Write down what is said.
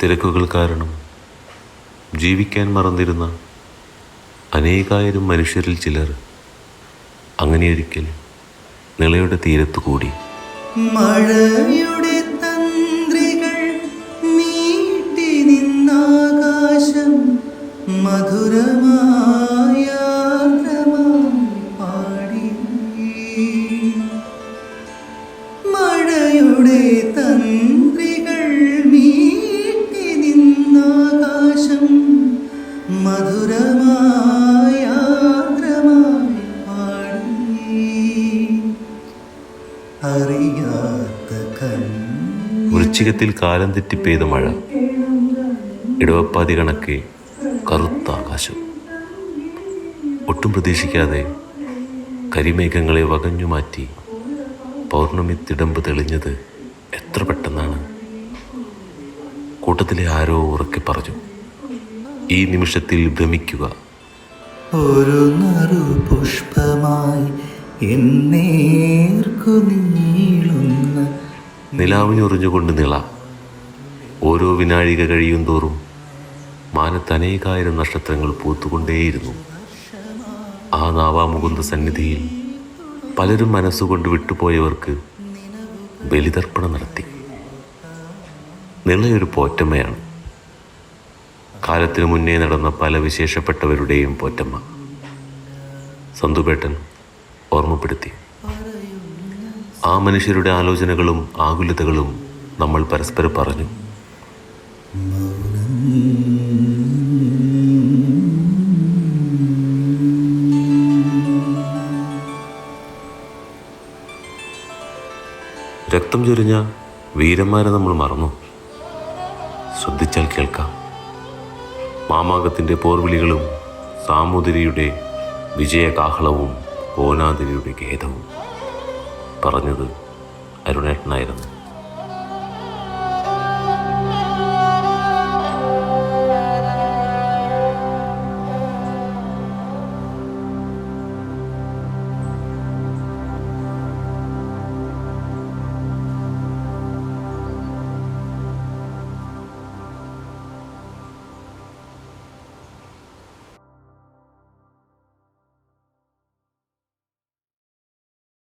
തിരക്കുകൾ കാരണം ജീവിക്കാൻ മറന്നിരുന്ന അനേകായിരം മനുഷ്യരിൽ ചിലർ അങ്ങനെയൊരിക്കൽ നിളയുടെ തീരത്തു കൂടി. മഴയുടെ തന്ത്രികൾ നീട്ടി നിന്നാകാശം മധുരമായ പാടി. മഴയുടെ തന്ത്രികൾ വൃശ്ചികത്തിൽ കാലം തെറ്റി പെയ്ത മഴ. ഇടവപ്പാതി കണക്കെ കറുത്ത ആകാശം. ഒട്ടും പ്രതീക്ഷിക്കാതെ കരിമേഘങ്ങളെ വകഞ്ഞു മാറ്റി പൗർണമി തിടമ്പ് തെളിഞ്ഞത് എത്ര പെട്ടെന്നാണ്. കൂട്ടത്തിലെ ആരോ ഉറക്കെ പറഞ്ഞു ഈ നിമിഷത്തിൽ ഭ്രമിക്കുക. ഒരു നറു പുഷ്പമായി എന്നേർക്കു നീളുന്ന നിലാവിനുറിഞ്ഞുകൊണ്ട് നിള. ഓരോ വിനാഴിക കഴിയും തോറും മാനത്ത് അനേകായിരം നക്ഷത്രങ്ങൾ പൂത്തുകൊണ്ടേയിരുന്നു. ആ നാവാമുകുന്ദ സന്നിധിയിൽ പലരും മനസ്സുകൊണ്ട് വിട്ടുപോയവർക്ക് ബലിതർപ്പണം നടത്തി. നിളയൊരു പോറ്റമ്മയാണ്. കാലത്തിനു മുന്നേ നടന്ന പല വിശേഷപ്പെട്ടവരുടെയും പോറ്റമ്മ. സന്തുപേട്ടൻ ഓർമ്മപ്പെടുത്തി. ആ മനുഷ്യരുടെ ആലോചനകളും ആകുലതകളും നമ്മൾ പരസ്പരം പറഞ്ഞു. രക്തം ചൊരിഞ്ഞ വീരന്മാരെ നമ്മൾ മറന്നു. ശ്രദ്ധിച്ചാൽ കേൾക്കാം. മാമാകത്തിന്റെ പോർവിളികളും സാമൂതിരിയുടെ വിജയകാഹളവും കോനാതിരിയുടെ ഖേദവും പറഞ്ഞത് അരുണേട്ടനായിരുന്നു.